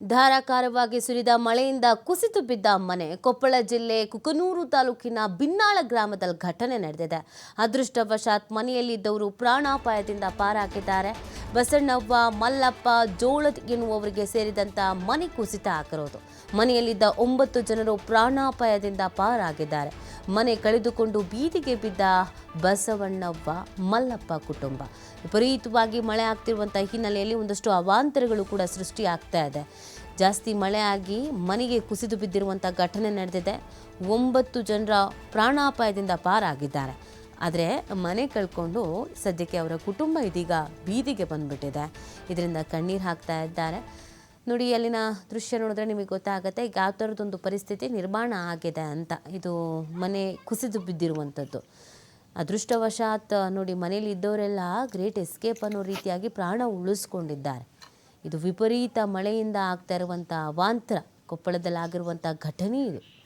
ಧಾರಾಕಾರವಾಗಿ ಸುರಿದ ಮಳೆಯಿಂದ ಕುಸಿತು ಬಿದ್ದ ಮನೆ ಕೊಪ್ಪಳ ಜಿಲ್ಲೆ ಕುಕನೂರು ತಾಲೂಕಿನ ಬಿನ್ನಾಳ ಗ್ರಾಮದಲ್ಲಿ ಘಟನೆ ನಡೆದಿದೆ. ಅದೃಷ್ಟವಶಾತ್ ಮನೆಯಲ್ಲಿದ್ದವರು ಪ್ರಾಣಾಪಾಯದಿಂದ ಪಾರಾಗಿದ್ದಾರೆ. ಬಸಣ್ಣವ್ವ, ಮಲ್ಲಪ್ಪ, ಜೋಳದ್ ಎನ್ನುವವರಿಗೆ ಸೇರಿದಂತ ಮನೆ ಕುಸಿತ ಹಾಕಿರೋದು ಮನೆಯಲ್ಲಿದ್ದ ಒಂಬತ್ತು ಜನರು ಪ್ರಾಣಾಪಾಯದಿಂದ ಪಾರಾಗಿದ್ದಾರೆ. ಮನೆ ಕಳೆದುಕೊಂಡು ಬೀದಿಗೆ ಬಿದ್ದ ಬಸವಣ್ಣವ್ವ ಮಲ್ಲಪ್ಪ ಕುಟುಂಬ. ವಿಪರೀತವಾಗಿ ಮಳೆ ಆಗ್ತಿರುವಂಥ ಹಿನ್ನೆಲೆಯಲ್ಲಿ ಒಂದಷ್ಟು ಅವಾಂತರಗಳು ಕೂಡ ಸೃಷ್ಟಿ ಆಗ್ತಾ ಇದೆ. ಜಾಸ್ತಿ ಮಳೆ ಆಗಿ ಮನೆಗೆ ಕುಸಿದು ಬಿದ್ದಿರುವಂಥ ಘಟನೆ ನಡೆದಿದೆ. ಒಂಬತ್ತು ಜನರ ಪ್ರಾಣಾಪಾಯದಿಂದ ಪಾರಾಗಿದ್ದಾರೆ. ಆದರೆ ಮನೆ ಕಳ್ಕೊಂಡು ಸದ್ಯಕ್ಕೆ ಅವರ ಕುಟುಂಬ ಇದೀಗ ಬೀದಿಗೆ ಬಂದುಬಿಟ್ಟಿದೆ. ಇದರಿಂದ ಕಣ್ಣೀರು ಹಾಕ್ತಾ ಇದ್ದಾರೆ. ನೋಡಿ, ಅಲ್ಲಿನ ದೃಶ್ಯ ನೋಡಿದ್ರೆ ನಿಮಗೆ ಗೊತ್ತಾಗುತ್ತೆ, ಈಗ ಯಾವ ಥರದ್ದೊಂದು ಪರಿಸ್ಥಿತಿ ನಿರ್ಮಾಣ ಆಗಿದೆ ಅಂತ. ಇದು ಮನೆ ಕುಸಿದು ಬಿದ್ದಿರುವಂಥದ್ದು. ಅದೃಷ್ಟವಶಾತ್ ನೋಡಿ ಮನೇಲಿ ಇದ್ದವರೆಲ್ಲ ಗ್ರೇಟ್ ಎಸ್ಕೇಪ್ ಅನ್ನೋ ರೀತಿಯಾಗಿ ಪ್ರಾಣ ಉಳಿಸ್ಕೊಂಡಿದ್ದಾರೆ. ಇದು ವಿಪರೀತ ಮಳೆಯಿಂದ ಆಗ್ತಾ ಇರುವಂಥ ಅವಾಂತರ ಕೊಪ್ಪಳದಲ್ಲಾಗಿರುವಂಥ ಘಟನೆ ಇದು.